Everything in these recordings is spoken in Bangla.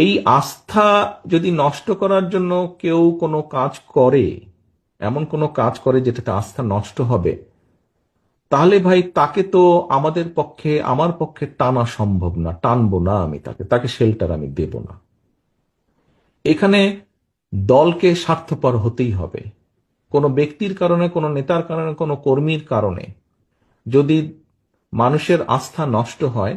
এই আস্থা যদি নষ্ট করার জন্য কেউ কোনো কাজ করে, এমন কোনো কাজ করে যেটাতে আস্থা নষ্ট হবে, তাহলে ভাই তাকে তো আমাদের পক্ষে, আমার পক্ষে টানা সম্ভব না, টানবো না আমি তাকে তাকে শেল্টার আমি দেব না। এখানে দলকে স্বার্থপর হতেই হবে। কোনো ব্যক্তির কারণে, কোনো নেতার কারণে, কোনো কর্মীর কারণে যদি মানুষের আস্থা নষ্ট হয়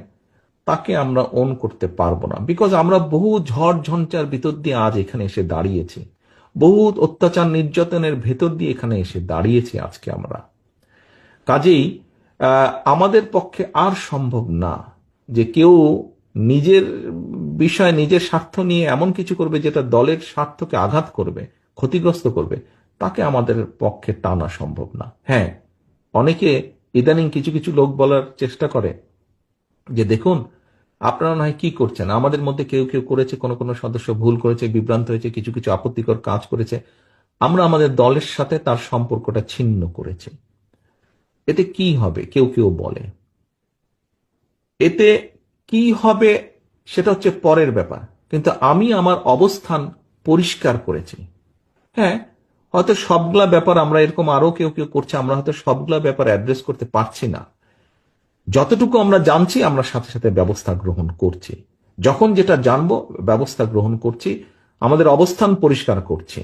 তাকে আমরা অন করতে পারব না। বিকজ আমরা বহু ঝড় ঝঞ্চার ভিতর দিয়ে আজ এখানে এসে দাঁড়িয়েছি। বহু অত্যাচার নির্যাতনের ভেতর দিয়ে এখানে এসে দাঁড়িয়েছি আজকে আমরা। কাজেই আমাদের পক্ষে আর সম্ভব না যে কেউ নিজের বিষয়, নিজের স্বার্থ নিয়ে এমন কিছু করবে যেটা দলের স্বার্থকে আঘাত করবে, ক্ষতিগ্রস্ত করবে। তাকে আমাদের পক্ষে টানা সম্ভব না। হ্যাঁ অনেকে ইদানিং কিছু কিছু লোক বলার চেষ্টা করে যে দেখুন আপনারা নয় কি করছেন? আমাদের মধ্যে কেউ কেউ করেছে, কোনো কোনো সদস্য ভুল করেছে, বিভ্রান্ত হয়েছে, কিছু কিছু আপত্তিকর কাজ করেছে। আমরা আমাদের দলের সাথে তার সম্পর্কটা ছিন্ন করেছি। এতে কি হবে? কেউ কেউ বলে। এতে কি হবে সেটা হচ্ছে পরের ব্যাপার। কিন্তু আমি আমার অবস্থান পরিষ্কার করেছি। হ্যাঁ হয়তো সবগুলা ব্যাপার আমরা এরকম আরও কেউ কেউ করছে, আমরা হয়তো সবগুলা ব্যাপার অ্যাড্রেস করতে পারছি না। যতটুকু আমরা জানছি, আমরা সাথে সাথে ব্যবস্থা গ্রহণ করছি। যখন যেটা জানব, ব্যবস্থা গ্রহণ করছি, আমাদের অবস্থান পরিষ্কার করছি।